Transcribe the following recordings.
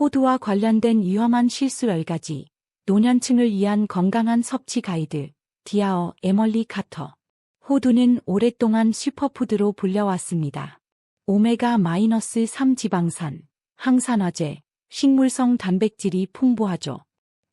호두와 관련된 위험한 실수 10가지, 노년층을 위한 건강한 섭취 가이드, 디아어 에멀리 카터. 호두는 오랫동안 슈퍼푸드로 불려왔습니다. 오메가-3 지방산, 항산화제, 식물성 단백질이 풍부하죠.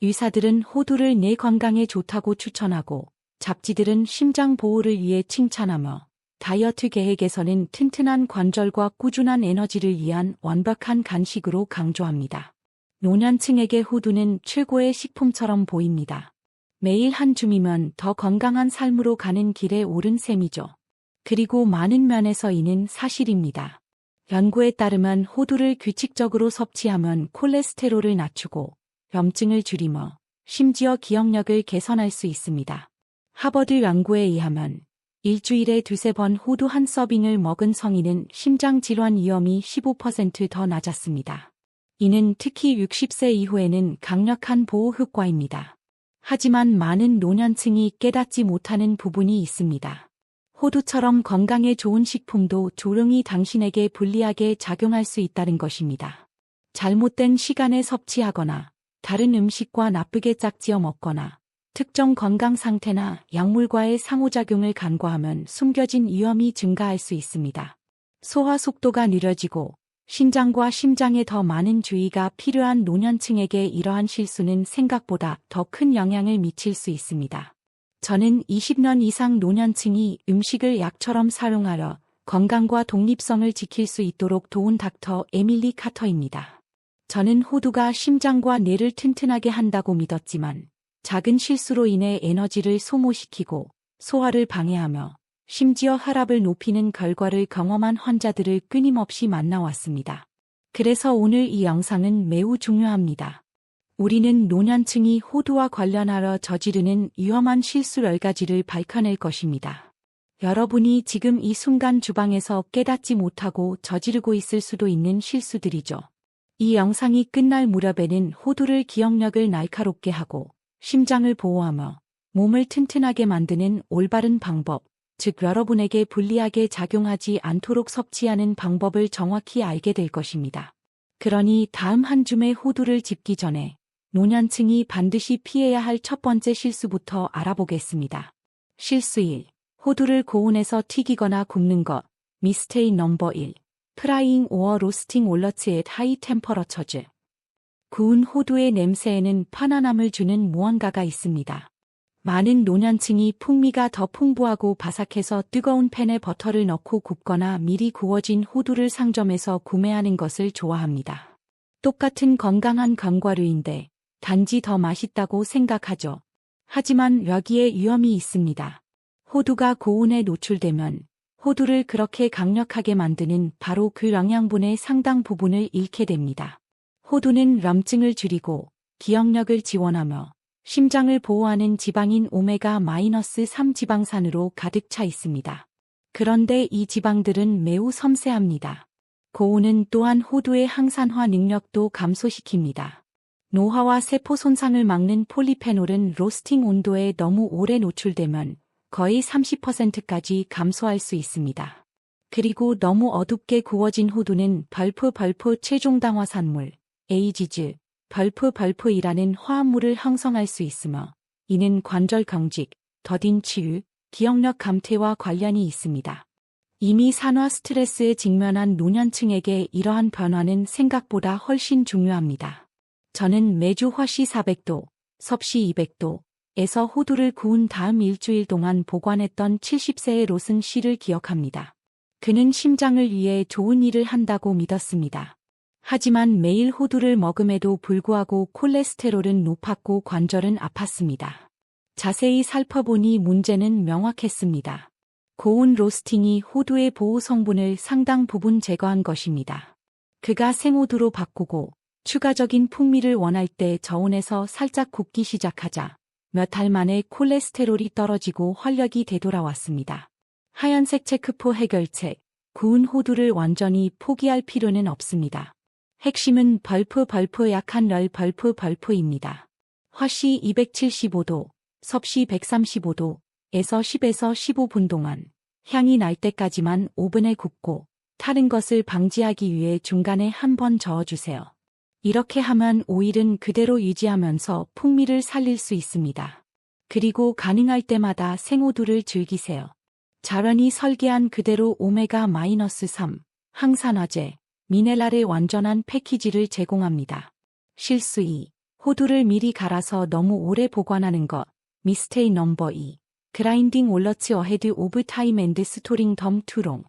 의사들은 호두를 내 건강에 좋다고 추천하고 잡지들은 심장 보호를 위해 칭찬하며 다이어트 계획에서는 튼튼한 관절과 꾸준한 에너지를 위한 완벽한 간식으로 강조합니다. 노년층에게 호두는 최고의 식품처럼 보입니다. 매일 한 줌이면 더 건강한 삶으로 가는 길에 오른 셈이죠. 그리고 많은 면에서 이는 사실입니다. 연구에 따르면 호두를 규칙적으로 섭취하면 콜레스테롤을 낮추고 염증을 줄이며 심지어 기억력을 개선할 수 있습니다. 하버드 연구에 의하면 일주일에 두세 번 호두 한 서빙을 먹은 성인은 심장질환 위험이 15%더 낮았습니다. 이는 특히 60세 이후에는 강력한 보호 효과입니다. 하지만 많은 노년층이 깨닫지 못하는 부분이 있습니다. 호두처럼 건강에 좋은 식품도 조용히 당신에게 불리하게 작용할 수 있다는 것입니다. 잘못된 시간에 섭취하거나 다른 음식과 나쁘게 짝지어 먹거나 특정 건강 상태나 약물과의 상호작용을 간과하면 숨겨진 위험이 증가할 수 있습니다. 소화 속도가 느려지고 신장과 심장에 더 많은 주의가 필요한 노년층에게 이러한 실수는 생각보다 더 큰 영향을 미칠 수 있습니다. 저는 20년 이상 노년층이 음식을 약처럼 사용하려 건강과 독립성을 지킬 수 있도록 도운 닥터 에밀리 카터입니다. 저는 호두가 심장과 뇌를 튼튼하게 한다고 믿었지만 작은 실수로 인해 에너지를 소모시키고 소화를 방해하며 심지어 혈압을 높이는 결과를 경험한 환자들을 끊임없이 만나왔습니다. 그래서 오늘 이 영상은 매우 중요합니다. 우리는 노년층이 호두와 관련하여 저지르는 위험한 실수 10가지를 밝혀낼 것입니다. 여러분이 지금 이 순간 주방에서 깨닫지 못하고 저지르고 있을 수도 있는 실수들이죠. 이 영상이 끝날 무렵에는 호두를 기억력을 날카롭게 하고 심장을 보호하며 몸을 튼튼하게 만드는 올바른 방법, 즉 여러분에게 불리하게 작용하지 않도록 섭취하는 방법을 정확히 알게 될 것입니다. 그러니 다음 한 줌의 호두를 집기 전에 노년층이 반드시 피해야 할 첫 번째 실수부터 알아보겠습니다. 실수 1. 호두를 고온에서 튀기거나 굽는 것. 미스테이 넘버 1. 프라잉 오어 로스팅 올러츠 앳 하이 템퍼러처즈. 구운 호두의 냄새에는 편안함을 주는 무언가가 있습니다. 많은 노년층이 풍미가 더 풍부하고 바삭해서 뜨거운 팬에 버터를 넣고 굽거나 미리 구워진 호두를 상점에서 구매하는 것을 좋아합니다. 똑같은 건강한 견과류인데 단지 더 맛있다고 생각하죠. 하지만 여기에 위험이 있습니다. 호두가 고온에 노출되면 호두를 그렇게 강력하게 만드는 바로 그 영양분의 상당 부분을 잃게 됩니다. 호두는 염증을 줄이고 기억력을 지원하며 심장을 보호하는 지방인 오메가-3 지방산으로 가득 차 있습니다. 그런데 이 지방들은 매우 섬세합니다. 고온은 또한 호두의 항산화 능력도 감소시킵니다. 노화와 세포 손상을 막는 폴리페놀은 로스팅 온도에 너무 오래 노출되면 거의 30%까지 감소할 수 있습니다. 그리고 너무 어둡게 구워진 호두는 벌프 벌프 최종당화 산물, 에이지즈, 벌프 벌프이라는 화합물을 형성할 수 있으며 이는 관절 경직, 더딘 치유, 기억력 감퇴와 관련이 있습니다. 이미 산화 스트레스에 직면한 노년층에게 이러한 변화는 생각보다 훨씬 중요합니다. 저는 매주 허시 400도, 섭씨 200도에서 호두를 구운 다음 일주일 동안 보관했던 70세의 로슨 씨를 기억합니다. 그는 심장을 위해 좋은 일을 한다고 믿었습니다. 하지만 매일 호두를 먹음에도 불구하고 콜레스테롤은 높았고 관절은 아팠습니다. 자세히 살펴보니 문제는 명확했습니다. 고온 로스팅이 호두의 보호 성분을 상당 부분 제거한 것입니다. 그가 생호두로 바꾸고 추가적인 풍미를 원할 때 저온에서 살짝 굽기 시작하자 몇 달 만에 콜레스테롤이 떨어지고 활력이 되돌아왔습니다. 하얀색 체크포 해결책, 구운 호두를 완전히 포기할 필요는 없습니다. 핵심은 벌프 벌프 약한 널 벌프 벌프입니다. 화씨 275도, 섭씨 135도에서 10에서 15분 동안 향이 날 때까지만 오븐에 굽고 타는 것을 방지하기 위해 중간에 한 번 저어주세요. 이렇게 하면 오일은 그대로 유지하면서 풍미를 살릴 수 있습니다. 그리고 가능할 때마다 생호두를 즐기세요. 자연이 설계한 그대로 오메가-3 항산화제, 미네랄의 완전한 패키지를 제공합니다. 실수 2. 호두를 미리 갈아서 너무 오래 보관하는 것. 미스테이 넘버 2. 그라인딩 올러츠 어헤드 오브 타임 앤드 스토링 덤 투롱.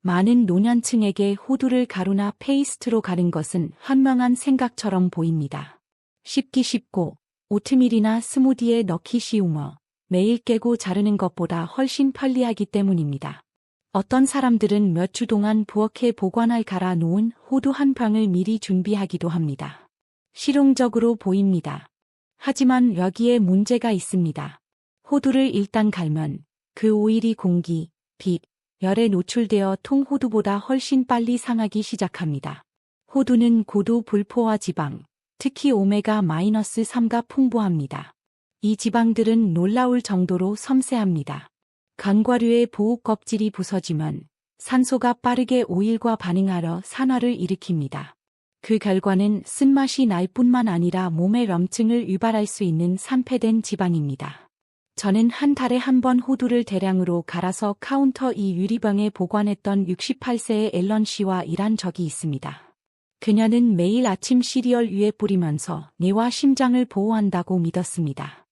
많은 노년층에게 호두를 가루나 페이스트로 가른 것은 현명한 생각처럼 보입니다. 씹기 쉽고 오트밀이나 스무디에 넣기 쉬우며 매일 깨고 자르는 것보다 훨씬 편리하기 때문입니다. 어떤 사람들은 몇 주 동안 부엌에 보관할 갈아 놓은 호두 한 병을 미리 준비하기도 합니다. 실용적으로 보입니다. 하지만 여기에 문제가 있습니다. 호두를 일단 갈면 그 오일이 공기, 빛, 열에 노출되어 통호두보다 훨씬 빨리 상하기 시작합니다. 호두는 고도 불포화 지방, 특히 오메가-3가 풍부합니다. 이 지방들은 놀라울 정도로 섬세합니다. 간과류의 보호 껍질이 부서지면 산소가 빠르게 오일과 반응하여 산화를 일으킵니다. 그 결과는 쓴맛이 날 뿐만 아니라 몸의 염증을 유발할 수 있는 산패된 지방입니다. 저는 한 달에 한 번 호두를 대량으로 갈아서 카운터 이 유리병에 보관했던 68세의 앨런 씨와 일한 적이 있습니다. 그녀는 매일 아침 시리얼 위에 뿌리면서 뇌와 심장을 보호한다고 믿었습니다.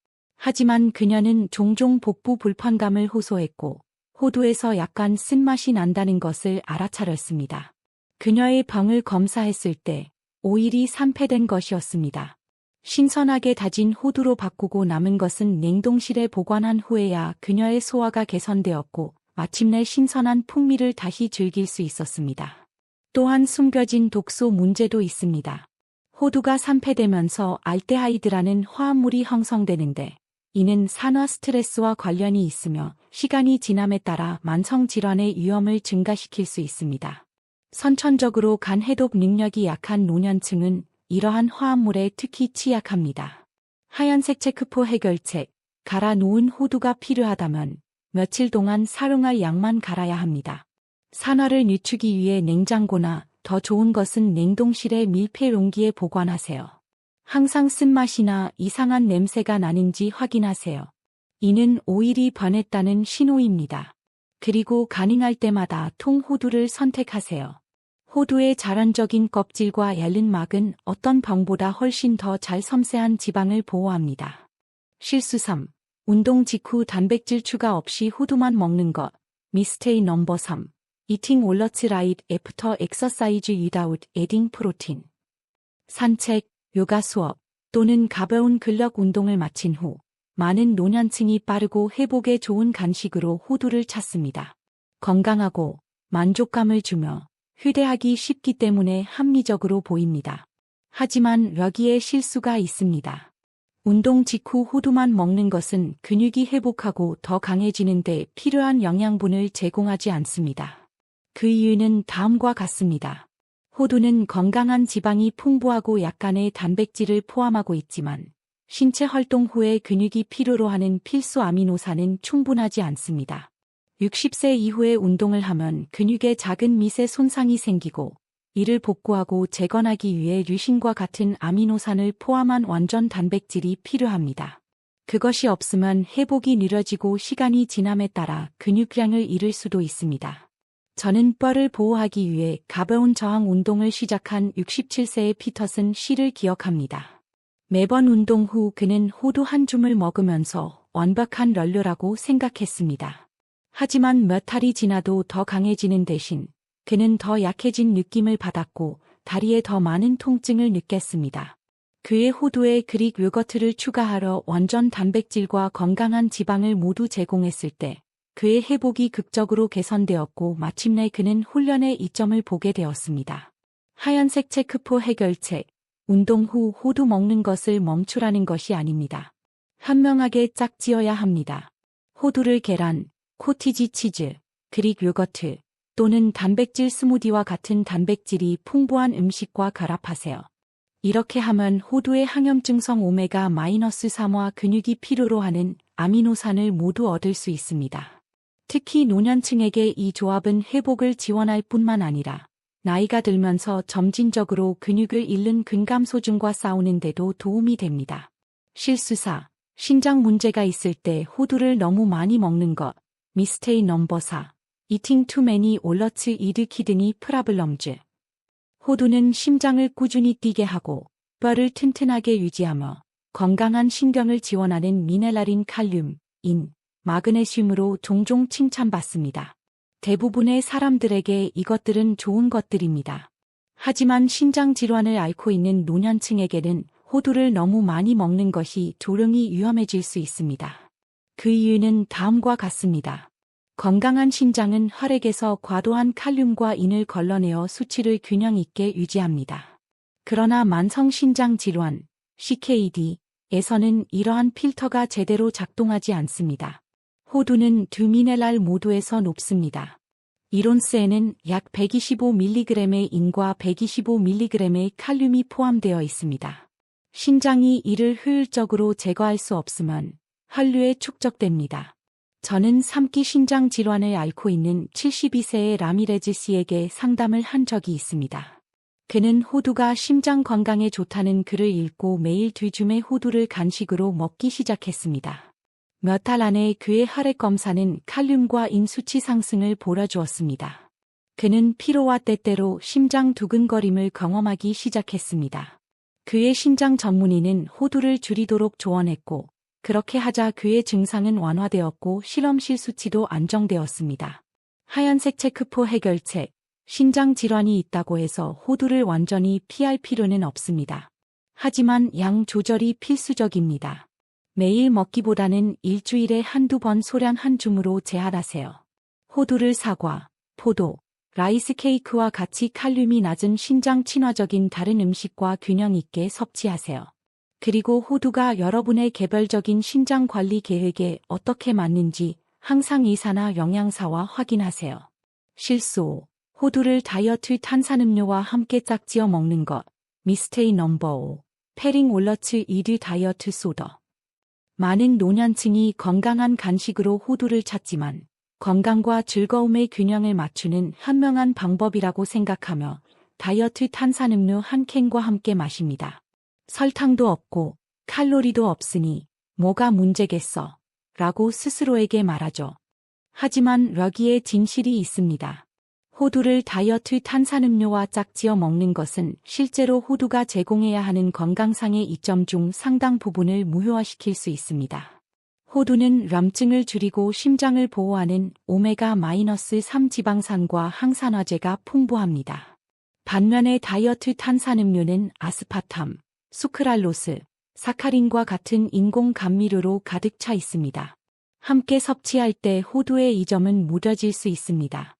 하지만 그녀는 종종 복부 불편감을 호소했고 호두에서 약간 쓴맛이 난다는 것을 알아차렸습니다. 그녀의 병을 검사했을 때 오일이 산패된 것이었습니다. 신선하게 다진 호두로 바꾸고 남은 것은 냉동실에 보관한 후에야 그녀의 소화가 개선되었고 마침내 신선한 풍미를 다시 즐길 수 있었습니다. 또한 숨겨진 독소 문제도 있습니다. 호두가 산패되면서 알데하이드라는 화합물이 형성되는데 이는 산화 스트레스와 관련이 있으며 시간이 지남에 따라 만성 질환의 위험을 증가시킬 수 있습니다. 선천적으로 간 해독 능력이 약한 노년층은 이러한 화합물에 특히 취약합니다. 하얀색 체크포 해결책, 갈아 놓은 호두가 필요하다면 며칠 동안 사용할 양만 갈아야 합니다. 산화를 늦추기 위해 냉장고나 더 좋은 것은 냉동실의 밀폐 용기에 보관하세요. 항상 쓴맛이나 이상한 냄새가 나는지 확인하세요. 이는 오일이 변했다는 신호입니다. 그리고 가능할 때마다 통 호두를 선택하세요. 호두의 자연적인 껍질과 얇은 막은 어떤 병보다 훨씬 더 잘 섬세한 지방을 보호합니다. 실수 3. 운동 직후 단백질 추가 없이 호두만 먹는 것. 미스테이 넘버 3. Eating walnuts right after exercise without adding protein. 산책, 요가 수업 또는 가벼운 근력 운동을 마친 후 많은 노년층이 빠르고 회복에 좋은 간식으로 호두를 찾습니다. 건강하고 만족감을 주며 휴대하기 쉽기 때문에 합리적으로 보입니다. 하지만 여기에 실수가 있습니다. 운동 직후 호두만 먹는 것은 근육이 회복하고 더 강해지는 데 필요한 영양분을 제공하지 않습니다. 그 이유는 다음과 같습니다. 호두는 건강한 지방이 풍부하고 약간의 단백질을 포함하고 있지만 신체 활동 후에 근육이 필요로 하는 필수 아미노산은 충분하지 않습니다. 60세 이후에 운동을 하면 근육에 작은 미세 손상이 생기고 이를 복구하고 재건하기 위해 류신과 같은 아미노산을 포함한 완전 단백질이 필요합니다. 그것이 없으면 회복이 느려지고 시간이 지남에 따라 근육량을 잃을 수도 있습니다. 저는 뼈를 보호하기 위해 가벼운 저항 운동을 시작한 67세의 피터슨 씨를 기억합니다. 매번 운동 후 그는 호두 한 줌을 먹으면서 완벽한 런료라고 생각했습니다. 하지만 몇 달이 지나도 더 강해지는 대신 그는 더 약해진 느낌을 받았고 다리에 더 많은 통증을 느꼈습니다. 그의 호두에 그릭 요거트를 추가하러 완전 단백질과 건강한 지방을 모두 제공했을 때 그의 회복이 극적으로 개선되었고 마침내 그는 훈련의 이점을 보게 되었습니다. 하얀색 체크포 해결책, 운동 후 호두 먹는 것을 멈추라는 것이 아닙니다. 현명하게 짝지어야 합니다. 호두를 계란, 코티지 치즈, 그릭 요거트 또는 단백질 스무디와 같은 단백질이 풍부한 음식과 결합하세요. 이렇게 하면 호두의 항염증성 오메가-3와 근육이 필요로 하는 아미노산을 모두 얻을 수 있습니다. 특히 노년층에게 이 조합은 회복을 지원할 뿐만 아니라 나이가 들면서 점진적으로 근육을 잃는 근감소증과 싸우는 데도 도움이 됩니다. 실수사, 신장 문제가 있을 때 호두를 너무 많이 먹는 것, 미스테이 넘버 4, eating too many 올러츠 이드 키드니 프라블럼즈. 호두는 심장을 꾸준히 뛰게 하고 뼈를 튼튼하게 유지하며 건강한 신경을 지원하는 미네랄인 칼륨, 인, 마그네슘으로 종종 칭찬받습니다. 대부분의 사람들에게 이것들은 좋은 것들입니다. 하지만 신장 질환을 앓고 있는 노년층에게는 호두를 너무 많이 먹는 것이 조령이 위험해질 수 있습니다. 그 이유는 다음과 같습니다. 건강한 신장은 혈액에서 과도한 칼륨과 인을 걸러내어 수치를 균형 있게 유지합니다. 그러나 만성 신장 질환, CKD에서는 이러한 필터가 제대로 작동하지 않습니다. 호두는 두 미네랄 모두에서 높습니다. 이론스에는 약 125mg의 인과 125mg의 칼륨이 포함되어 있습니다. 신장이 이를 효율적으로 제거할 수 없으면 혈류에 축적됩니다. 저는 3기 신장 질환을 앓고 있는 72세의 라미레즈 씨에게 상담을 한 적이 있습니다. 그는 호두가 심장 건강에 좋다는 글을 읽고 매일 두 줌의 호두를 간식으로 먹기 시작했습니다. 몇 달 안에 그의 혈액 검사는 칼륨과 인 수치 상승을 보여주었습니다. 그는 피로와 때때로 심장 두근거림을 경험하기 시작했습니다. 그의 신장 전문의는 호두를 줄이도록 조언했고 그렇게 하자 그의 증상은 완화되었고 실험실 수치도 안정되었습니다. 하얀색 체크포 해결책, 신장 질환이 있다고 해서 호두를 완전히 피할 필요는 없습니다. 하지만 양 조절이 필수적입니다. 매일 먹기보다는 일주일에 한두 번 소량 한 줌으로 제한하세요. 호두를 사과, 포도, 라이스 케이크와 같이 칼륨이 낮은 신장 친화적인 다른 음식과 균형 있게 섭취하세요. 그리고 호두가 여러분의 개별적인 신장 관리 계획에 어떻게 맞는지 항상 의사나 영양사와 확인하세요. 실수 호두를 다이어트 탄산음료와 함께 짝지어 먹는 것. 미스테이 넘버 5. 페링 올러츠 이드 다이어트 소더. 많은 노년층이 건강한 간식으로 호두를 찾지만 건강과 즐거움의 균형을 맞추는 현명한 방법이라고 생각하며 다이어트 탄산음료 한 캔과 함께 마십니다. 설탕도 없고 칼로리도 없으니 뭐가 문제겠어? 라고 스스로에게 말하죠. 하지만 여기에 진실이 있습니다. 호두를 다이어트 탄산음료와 짝지어 먹는 것은 실제로 호두가 제공해야 하는 건강상의 이점 중 상당 부분을 무효화시킬 수 있습니다. 호두는 람증을 줄이고 심장을 보호하는 오메가-3 지방산과 항산화제가 풍부합니다. 반면에 다이어트 탄산음료는 아스파탐, 수크랄로스, 사카린과 같은 인공 감미료로 가득 차 있습니다. 함께 섭취할 때 호두의 이 점은 무뎌질 수 있습니다.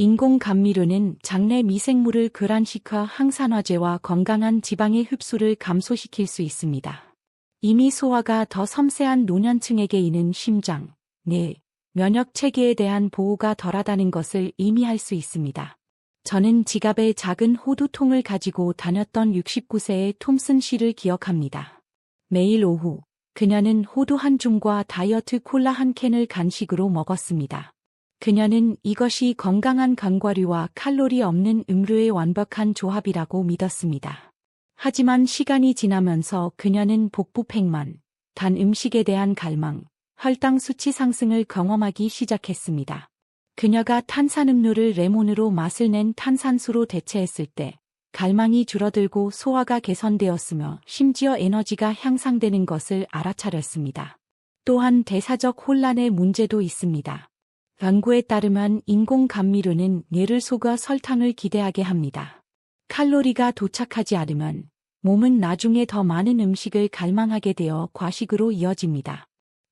인공 감미료는 장내 미생물을 교란시켜 항산화제와 건강한 지방의 흡수를 감소시킬 수 있습니다. 이미 소화가 더 섬세한 노년층에게 있는 심장, 뇌, 면역 체계에 대한 보호가 덜하다는 것을 의미할 수 있습니다. 저는 지갑에 작은 호두통을 가지고 다녔던 69세의 톰슨 씨를 기억합니다. 매일 오후 그녀는 호두 한 줌과 다이어트 콜라 한 캔을 간식으로 먹었습니다. 그녀는 이것이 건강한 견과류와 칼로리 없는 음료의 완벽한 조합이라고 믿었습니다. 하지만 시간이 지나면서 그녀는 복부 팽만, 단 음식에 대한 갈망, 혈당 수치 상승을 경험하기 시작했습니다. 그녀가 탄산음료를 레몬으로 맛을 낸 탄산수로 대체했을 때 갈망이 줄어들고 소화가 개선되었으며 심지어 에너지가 향상되는 것을 알아차렸습니다. 또한 대사적 혼란의 문제도 있습니다. 연구에 따르면 인공 감미료는 뇌를 속아 설탕을 기대하게 합니다. 칼로리가 도착하지 않으면 몸은 나중에 더 많은 음식을 갈망하게 되어 과식으로 이어집니다.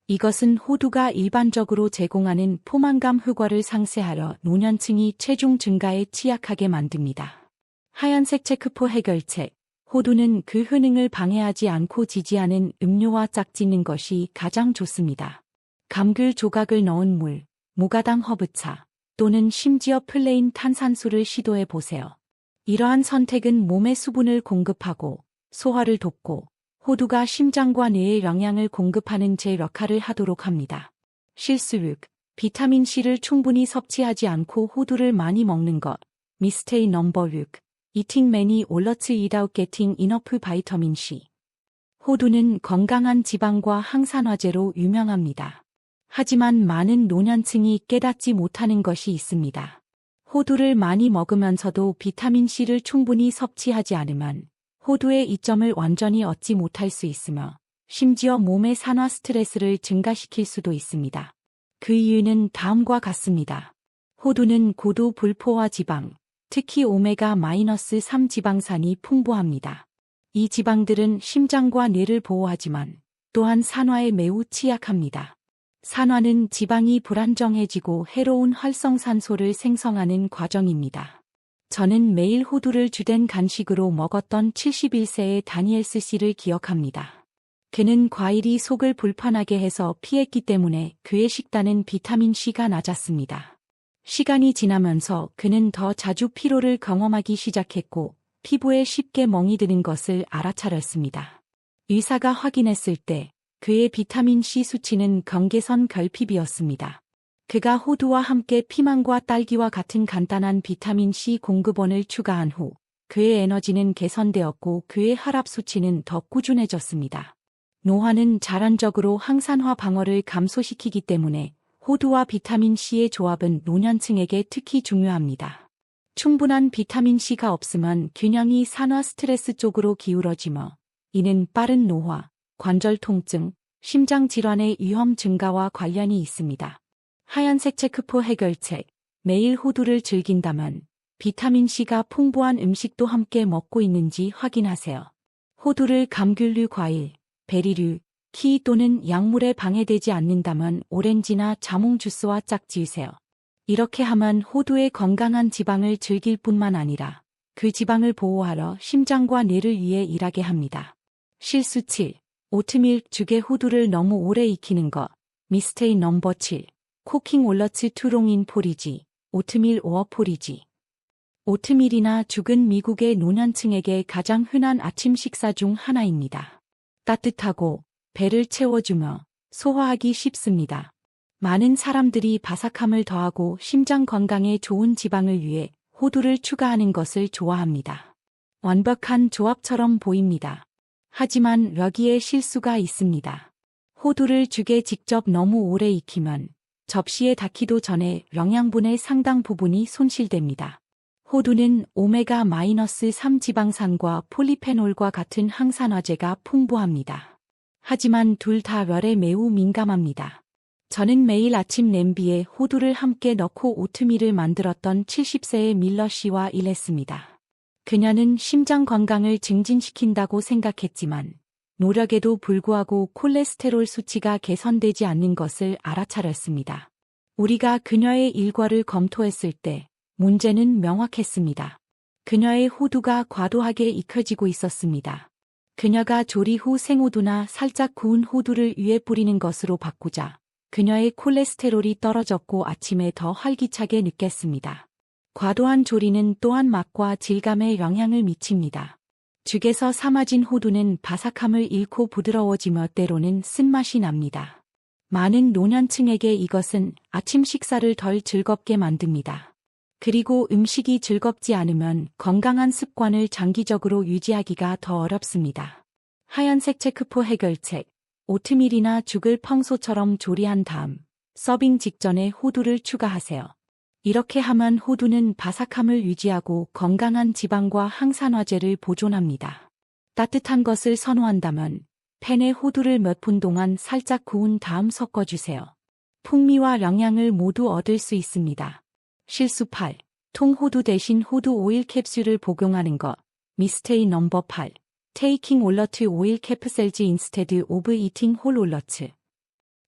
이것은 호두가 일반적으로 제공하는 포만감 효과를 상쇄하려 노년층이 체중 증가에 취약하게 만듭니다. 하얀색 체크포 해결책 호두는 그 효능을 방해하지 않고 지지하는 음료와 짝짓는 것이 가장 좋습니다. 감귤 조각을 넣은 물, 무가당 허브차 또는 심지어 플레인 탄산수를 시도해 보세요. 이러한 선택은 몸에 수분을 공급하고 소화를 돕고 호두가 심장과 뇌에 영양을 공급하는 제 역할을 하도록 합니다. 실수 6. 비타민C를 충분히 섭취하지 않고 호두를 많이 먹는 것. 미스테이 넘버 6. Eating many oats without getting enough vitamin C. 호두는 건강한 지방과 항산화제로 유명합니다. 하지만 많은 노년층이 깨닫지 못하는 것이 있습니다. 호두를 많이 먹으면서도 비타민C를 충분히 섭취하지 않으면 호두의 이점을 완전히 얻지 못할 수 있으며 심지어 몸의 산화 스트레스를 증가시킬 수도 있습니다. 그 이유는 다음과 같습니다. 호두는 고도 불포화 지방, 특히 오메가-3 지방산이 풍부합니다. 이 지방들은 심장과 뇌를 보호하지만 또한 산화에 매우 취약합니다. 산화는 지방이 불안정해지고 해로운 활성산소를 생성하는 과정입니다. 저는 매일 호두를 주된 간식으로 먹었던 71세의 다니엘스 씨를 기억합니다. 그는 과일이 속을 불편하게 해서 피했기 때문에 그의 식단은 비타민C가 낮았습니다. 시간이 지나면서 그는 더 자주 피로를 경험하기 시작했고 피부에 쉽게 멍이 드는 것을 알아차렸습니다. 의사가 확인했을 때 그의 비타민C 수치는 경계선 결핍이었습니다. 그가 호두와 함께 피망과 딸기와 같은 간단한 비타민C 공급원을 추가한 후 그의 에너지는 개선되었고 그의 혈압 수치는 더 꾸준해졌습니다. 노화는 자란적으로 항산화 방어를 감소시키기 때문에 호두와 비타민C의 조합은 노년층에게 특히 중요합니다. 충분한 비타민C가 없으면 균형이 산화 스트레스 쪽으로 기울어지며 이는 빠른 노화, 관절 통증, 심장 질환의 위험 증가와 관련이 있습니다. 하얀색 체크포 해결책, 매일 호두를 즐긴다면 비타민C가 풍부한 음식도 함께 먹고 있는지 확인하세요. 호두를 감귤류 과일, 베리류, 키 또는 약물에 방해되지 않는다면 오렌지나 자몽 주스와 짝지으세요. 이렇게 하면 호두의 건강한 지방을 즐길 뿐만 아니라 그 지방을 보호하러 심장과 뇌를 위해 일하게 합니다. 실수 7. 오트밀 죽에 호두를 너무 오래 익히는 것. 미스테이 넘버 7. 코킹 올러츠 투롱인 포리지. 오트밀 오어 포리지. 오트밀이나 죽은 미국의 노년층에게 가장 흔한 아침 식사 중 하나입니다. 따뜻하고 배를 채워주며 소화하기 쉽습니다. 많은 사람들이 바삭함을 더하고 심장 건강에 좋은 지방을 위해 호두를 추가하는 것을 좋아합니다. 완벽한 조합처럼 보입니다. 하지만 여기에 실수가 있습니다. 호두를 죽에 직접 너무 오래 익히면 접시에 닿기도 전에 영양분의 상당 부분이 손실됩니다. 호두는 오메가-3 지방산과 폴리페놀과 같은 항산화제가 풍부합니다. 하지만 둘다 멸에 매우 민감합니다. 저는 매일 아침 냄비에 호두를 함께 넣고 오트밀을 만들었던 70세의 밀러 씨와 일했습니다. 그녀는 심장 건강을 증진시킨다고 생각했지만 노력에도 불구하고 콜레스테롤 수치가 개선되지 않는 것을 알아차렸습니다. 우리가 그녀의 일과를 검토했을 때 문제는 명확했습니다. 그녀의 호두가 과도하게 익혀지고 있었습니다. 그녀가 조리 후 생호두나 살짝 구운 호두를 위에 뿌리는 것으로 바꾸자 그녀의 콜레스테롤이 떨어졌고 아침에 더 활기차게 느꼈습니다. 과도한 조리는 또한 맛과 질감에 영향을 미칩니다. 죽에서 삶아진 호두는 바삭함을 잃고 부드러워지며 때로는 쓴맛이 납니다. 많은 노년층에게 이것은 아침 식사를 덜 즐겁게 만듭니다. 그리고 음식이 즐겁지 않으면 건강한 습관을 장기적으로 유지하기가 더 어렵습니다. 하얀색 체크포 해결책, 오트밀이나 죽을 평소처럼 조리한 다음 서빙 직전에 호두를 추가하세요. 이렇게 하면 호두는 바삭함을 유지하고 건강한 지방과 항산화제를 보존합니다. 따뜻한 것을 선호한다면 팬에 호두를 몇 분 동안 살짝 구운 다음 섞어주세요. 풍미와 영양을 모두 얻을 수 있습니다. 실수 8. 통호두 대신 호두 오일 캡슐을 복용하는 것. 미스테이 넘버 8. 테이킹 올러트 오일 캡셀즈 인스테드 오브 이팅 홀 올러트.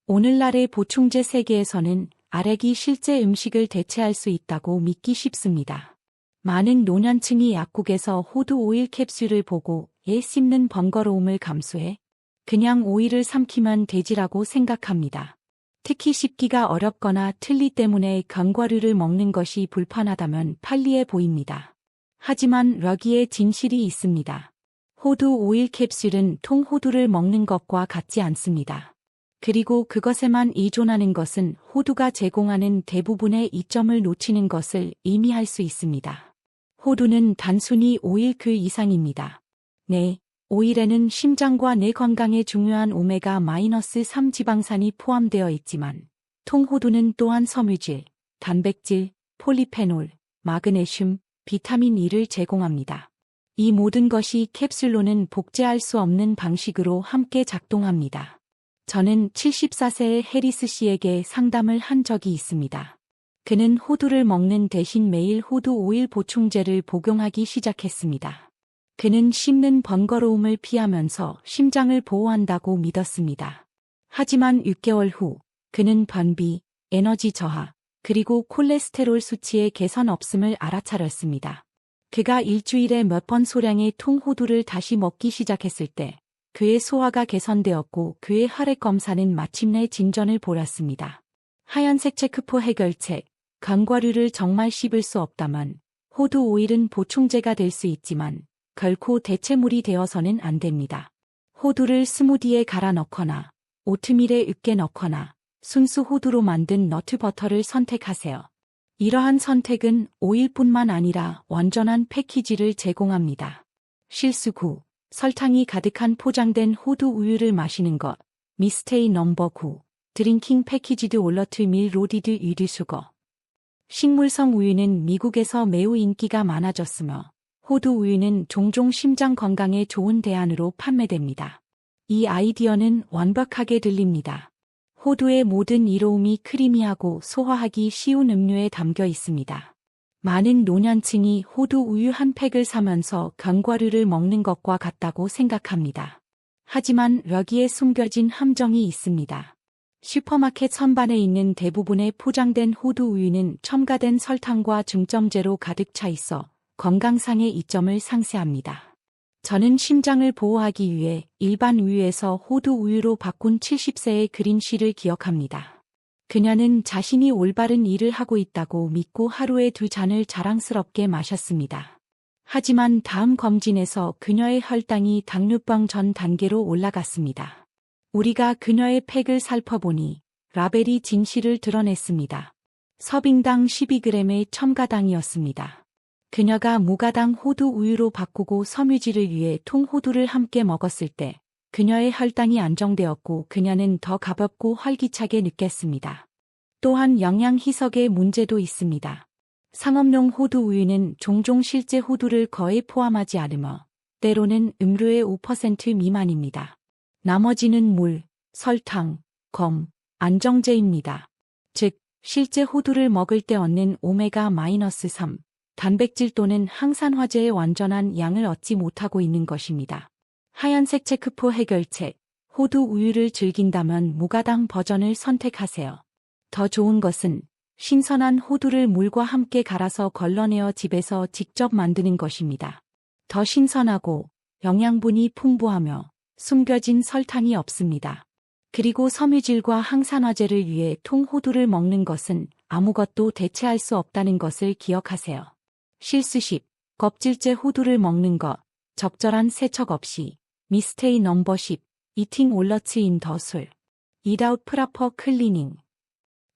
오늘날의 보충제 세계에서는 아렉이 실제 음식을 대체할 수 있다고 믿기 쉽습니다. 많은 노년층이 약국에서 호두 오일 캡슐을 보고 애 씹는 번거로움을 감수해 그냥 오일을 삼키면 되지라고 생각합니다. 특히 씹기가 어렵거나 틀리 때문에 견과류를 먹는 것이 불편하다면 편리해 보입니다. 하지만 여기에 진실이 있습니다. 호두 오일 캡슐은 통호두를 먹는 것과 같지 않습니다. 그리고 그것에만 의존하는 것은 호두가 제공하는 대부분의 이점을 놓치는 것을 의미할 수 있습니다. 호두는 단순히 오일 그 이상입니다. 네, 오일에는 심장과 뇌 건강에 중요한 오메가-3 지방산이 포함되어 있지만 통호두는 또한 섬유질, 단백질, 폴리페놀, 마그네슘, 비타민 E를 제공합니다. 이 모든 것이 캡슐로는 복제할 수 없는 방식으로 함께 작동합니다. 저는 74세의 해리스 씨에게 상담을 한 적이 있습니다. 그는 호두를 먹는 대신 매일 호두 오일 보충제를 복용하기 시작했습니다. 그는 씹는 번거로움을 피하면서 심장을 보호한다고 믿었습니다. 하지만 6개월 후 그는 변비, 에너지 저하, 그리고 콜레스테롤 수치의 개선 없음을 알아차렸습니다. 그가 일주일에 몇 번 소량의 통호두를 다시 먹기 시작했을 때 그의 소화가 개선되었고 그의 혈액 검사는 마침내 진전을 보였습니다. 하얀색 체크포 해결책, 간과류를 정말 씹을 수 없다만 호두 오일은 보충제가 될 수 있지만 결코 대체물이 되어서는 안 됩니다. 호두를 스무디에 갈아 넣거나 오트밀에 으깨 넣거나 순수 호두로 만든 너트버터를 선택하세요. 이러한 선택은 오일뿐만 아니라 완전한 패키지를 제공합니다. 실수 9. 설탕이 가득한 포장된 호두 우유를 마시는 것. 미스테이 넘버 9. 드링킹 패키지드 올러트 밀 로디드 유리 수거. 식물성 우유는 미국에서 매우 인기가 많아졌으며 호두 우유는 종종 심장 건강에 좋은 대안으로 판매됩니다. 이 아이디어는 완벽하게 들립니다. 호두의 모든 이로움이 크리미하고 소화하기 쉬운 음료에 담겨 있습니다. 많은 노년층이 호두 우유 한 팩을 사면서 견과류를 먹는 것과 같다고 생각합니다. 하지만 여기에 숨겨진 함정이 있습니다. 슈퍼마켓 선반에 있는 대부분의 포장된 호두 우유는 첨가된 설탕과 중점제로 가득 차 있어 건강상의 이점을 상쇄합니다. 저는 심장을 보호하기 위해 일반 우유에서 호두 우유로 바꾼 70세의 그린 씨를 기억합니다. 그녀는 자신이 올바른 일을 하고 있다고 믿고 하루에 두 잔을 자랑스럽게 마셨습니다. 하지만 다음 검진에서 그녀의 혈당이 당뇨병 전 단계로 올라갔습니다. 우리가 그녀의 팩을 살펴보니 라벨이 진실을 드러냈습니다. 서빙당 12g의 첨가당이었습니다. 그녀가 무가당 호두 우유로 바꾸고 섬유질을 위해 통호두를 함께 먹었을 때 그녀의 혈당이 안정되었고 그녀는 더 가볍고 활기차게 느꼈습니다. 또한 영양 희석의 문제도 있습니다. 상업용 호두 우유는 종종 실제 호두를 거의 포함하지 않으며 때로는 음료의 5% 미만입니다. 나머지는 물, 설탕, 검, 안정제입니다. 즉, 실제 호두를 먹을 때 얻는 오메가-3 단백질 또는 항산화제의 완전한 양을 얻지 못하고 있는 것입니다. 하얀색 체크포 해결책, 호두 우유를 즐긴다면 무가당 버전을 선택하세요. 더 좋은 것은 신선한 호두를 물과 함께 갈아서 걸러내어 집에서 직접 만드는 것입니다. 더 신선하고 영양분이 풍부하며 숨겨진 설탕이 없습니다. 그리고 섬유질과 항산화제를 위해 통호두를 먹는 것은 아무것도 대체할 수 없다는 것을 기억하세요. 실수 10. 껍질째 호두를 먹는 것. 적절한 세척 없이. 미스테이 넘버 10. 이팅 올러츠 인 더술. 이다웃 프라퍼 클리닝.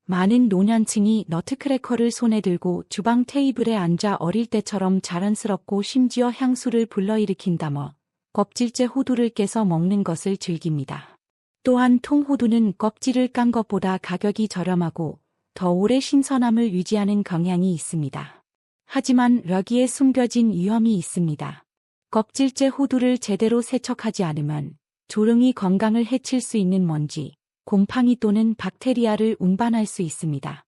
많은 노년층이 너트크래커를 손에 들고 주방 테이블에 앉아 어릴 때처럼 자연스럽고 심지어 향수를 불러일으킨다며 껍질째 호두를 깨서 먹는 것을 즐깁니다. 또한 통호두는 껍질을 깐 것보다 가격이 저렴하고 더 오래 신선함을 유지하는 경향이 있습니다. 하지만 여기에 숨겨진 위험이 있습니다. 껍질째 호두를 제대로 세척하지 않으면 조롱이 건강을 해칠 수 있는 먼지, 곰팡이 또는 박테리아를 운반할 수 있습니다.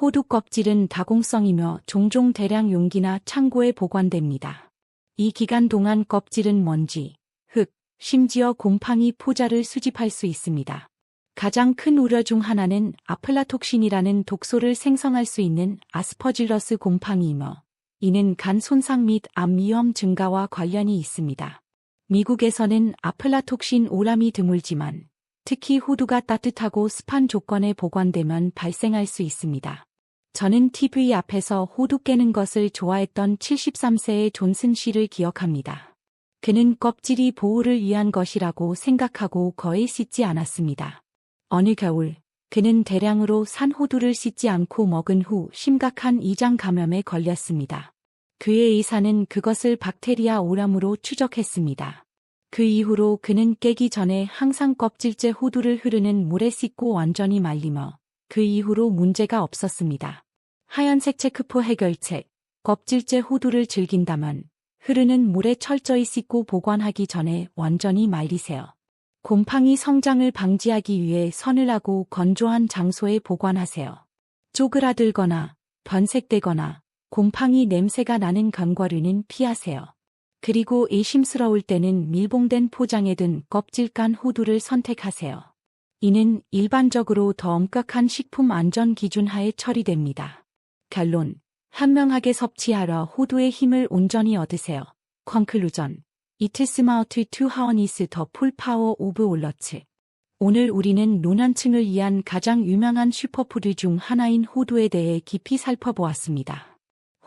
호두 껍질은 다공성이며 종종 대량 용기나 창고에 보관됩니다. 이 기간 동안 껍질은 먼지, 흙, 심지어 곰팡이 포자를 수집할 수 있습니다. 가장 큰 우려 중 하나는 아플라톡신이라는 독소를 생성할 수 있는 아스퍼질러스 곰팡이이며 이는 간 손상 및 암 위험 증가와 관련이 있습니다. 미국에서는 아플라톡신 오람이 드물지만 특히 호두가 따뜻하고 습한 조건에 보관되면 발생할 수 있습니다. 저는 TV 앞에서 호두 깨는 것을 좋아했던 73세의 존슨 씨를 기억합니다. 그는 껍질이 보호를 위한 것이라고 생각하고 거의 씻지 않았습니다. 어느 겨울, 그는 대량으로 산 호두를 씻지 않고 먹은 후 심각한 이장 감염에 걸렸습니다. 그의 의사는 그것을 박테리아 오염으로 추적했습니다. 그 이후로 그는 깨기 전에 항상 껍질째 호두를 흐르는 물에 씻고 완전히 말리며 그 이후로 문제가 없었습니다. 하얀색 체크포 해결책, 껍질째 호두를 즐긴다면 흐르는 물에 철저히 씻고 보관하기 전에 완전히 말리세요. 곰팡이 성장을 방지하기 위해 서늘하고 건조한 장소에 보관하세요. 쪼그라들거나 변색되거나 곰팡이 냄새가 나는 견과류는 피하세요. 그리고 의심스러울 때는 밀봉된 포장에 든 껍질간 호두를 선택하세요. 이는 일반적으로 더 엄격한 식품 안전 기준 하에 처리됩니다. 결론. 현명하게 섭취하러 호두의 힘을 온전히 얻으세요. 컨클루전. 이틀스마우트 투 하원이스 더 풀파워 오브 올러츠. 오늘 우리는 노년층을 위한 가장 유명한 슈퍼푸드 중 하나인 호두에 대해 깊이 살펴보았습니다.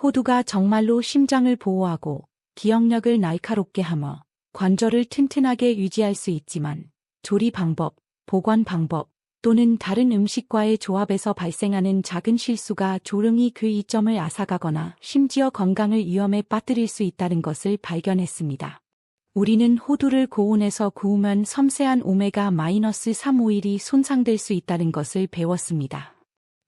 호두가 정말로 심장을 보호하고 기억력을 날카롭게 하며 관절을 튼튼하게 유지할 수 있지만 조리 방법, 보관 방법 또는 다른 음식과의 조합에서 발생하는 작은 실수가 조름이 그 이점을 앗아가거나 심지어 건강을 위험에 빠뜨릴 수 있다는 것을 발견했습니다. 우리는 호두를 고온에서 구우면 섬세한 오메가-3 오일이 손상될 수 있다는 것을 배웠습니다.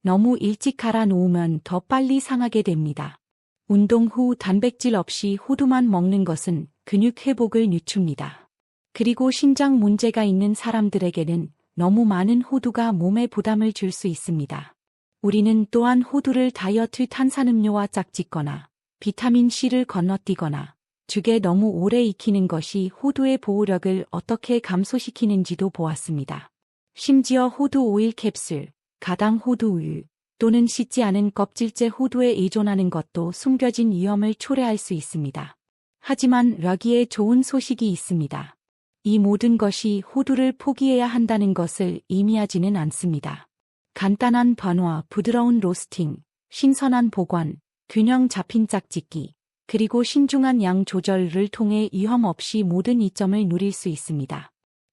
너무 일찍 갈아 놓으면 더 빨리 상하게 됩니다. 운동 후 단백질 없이 호두만 먹는 것은 근육 회복을 늦춥니다. 그리고 신장 문제가 있는 사람들에게는 너무 많은 호두가 몸에 부담을 줄 수 있습니다. 우리는 또한 호두를 다이어트 탄산음료와 짝짓거나 비타민C를 건너뛰거나 죽에 너무 오래 익히는 것이 호두의 보호력을 어떻게 감소시키는지도 보았습니다. 심지어 호두 오일 캡슐, 가당 호두 우유, 또는 씻지 않은 껍질째 호두에 의존하는 것도 숨겨진 위험을 초래할 수 있습니다. 하지만 여기에 좋은 소식이 있습니다. 이 모든 것이 호두를 포기해야 한다는 것을 의미하지는 않습니다. 간단한 변화, 부드러운 로스팅, 신선한 보관, 균형 잡힌 짝짓기, 그리고 신중한 양 조절을 통해 위험 없이 모든 이점을 누릴 수 있습니다.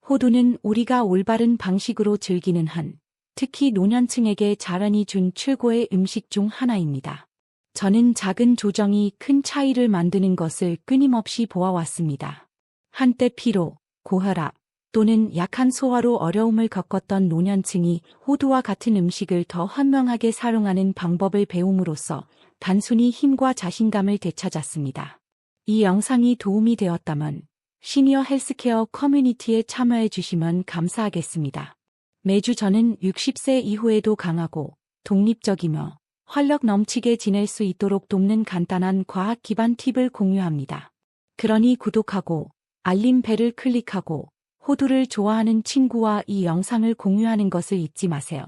호두는 우리가 올바른 방식으로 즐기는 한, 특히 노년층에게 자란이 준 최고의 음식 중 하나입니다. 저는 작은 조정이 큰 차이를 만드는 것을 끊임없이 보아왔습니다. 한때 피로, 고혈압 또는 약한 소화로 어려움을 겪었던 노년층이 호두와 같은 음식을 더 현명하게 사용하는 방법을 배움으로써 단순히 힘과 자신감을 되찾았습니다. 이 영상이 도움이 되었다면 시니어 헬스케어 커뮤니티에 참여해 주시면 감사하겠습니다. 매주 저는 60세 이후에도 강하고 독립적이며 활력 넘치게 지낼 수 있도록 돕는 간단한 과학 기반 팁을 공유합니다. 그러니 구독하고 알림 벨을 클릭하고 호두를 좋아하는 친구와 이 영상을 공유하는 것을 잊지 마세요.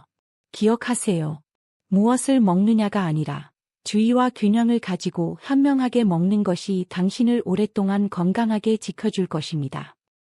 기억하세요. 무엇을 먹느냐가 아니라 주의와 균형을 가지고 현명하게 먹는 것이 당신을 오랫동안 건강하게 지켜줄 것입니다.